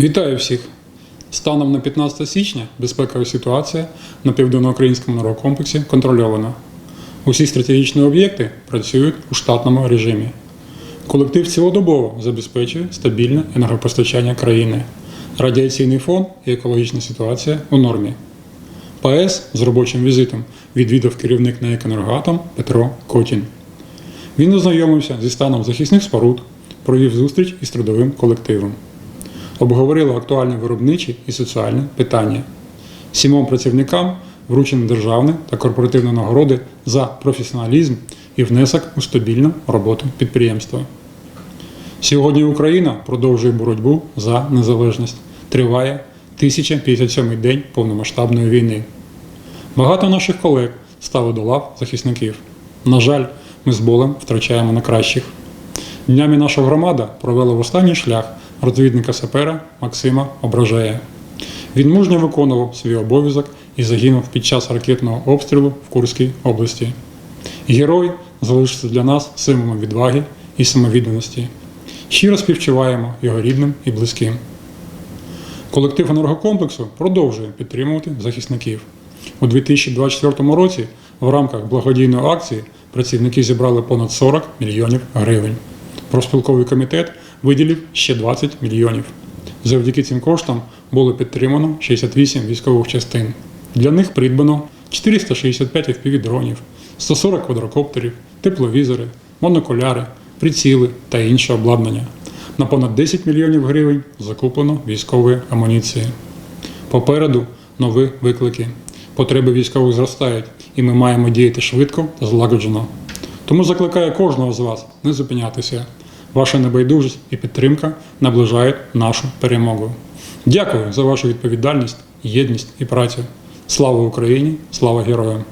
Вітаю всіх! Станом на 15 січня безпекова ситуація на південноукраїнському енергокомплексі контрольована. Усі стратегічні об'єкти працюють у штатному режимі. Колектив цілодобово забезпечує стабільне енергопостачання країни. Радіаційний фон і екологічна ситуація у нормі. ПАЕС з робочим візитом відвідав керівник НЕК «Енергоатом» Петро Котін. Він ознайомився зі станом захисних споруд, провів зустріч із трудовим колективом. Обговорили актуальні виробничі і соціальні питання. Сімом працівникам вручені державні та корпоративні нагороди за професіоналізм і внесок у стабільну роботу підприємства. Сьогодні Україна продовжує боротьбу за незалежність. Триває 1057 день повномасштабної війни. Багато наших колег стали до лав захисників. На жаль, ми з болем втрачаємо на кращих. Днями наша громада провела в останній шлях розвідника сапера Максима Ображея. Він мужньо виконував свій обов'язок і загинув під час ракетного обстрілу в Курській області. Герой залишиться для нас символом відваги і самовідданості. Щиро співчуваємо його рідним і близьким. Колектив енергокомплексу продовжує підтримувати захисників. У 2024 році в рамках благодійної акції працівники зібрали понад 40 мільйонів гривень. Профспілковий комітет виділив ще 20 мільйонів. Завдяки цим коштам було підтримано 68 військових частин. Для них придбано 465 FPV-дронів, 140 квадрокоптерів, тепловізори, монокуляри, приціли та інше обладнання. На понад 10 мільйонів гривень закуплено військової амуніції. Попереду нові виклики. Потреби військових зростають, і ми маємо діяти швидко та злагоджено. Тому закликаю кожного з вас не зупинятися. Ваша небайдужість і підтримка наближають нашу перемогу. Дякую за вашу відповідальність, єдність і працю. Слава Україні! Слава героям!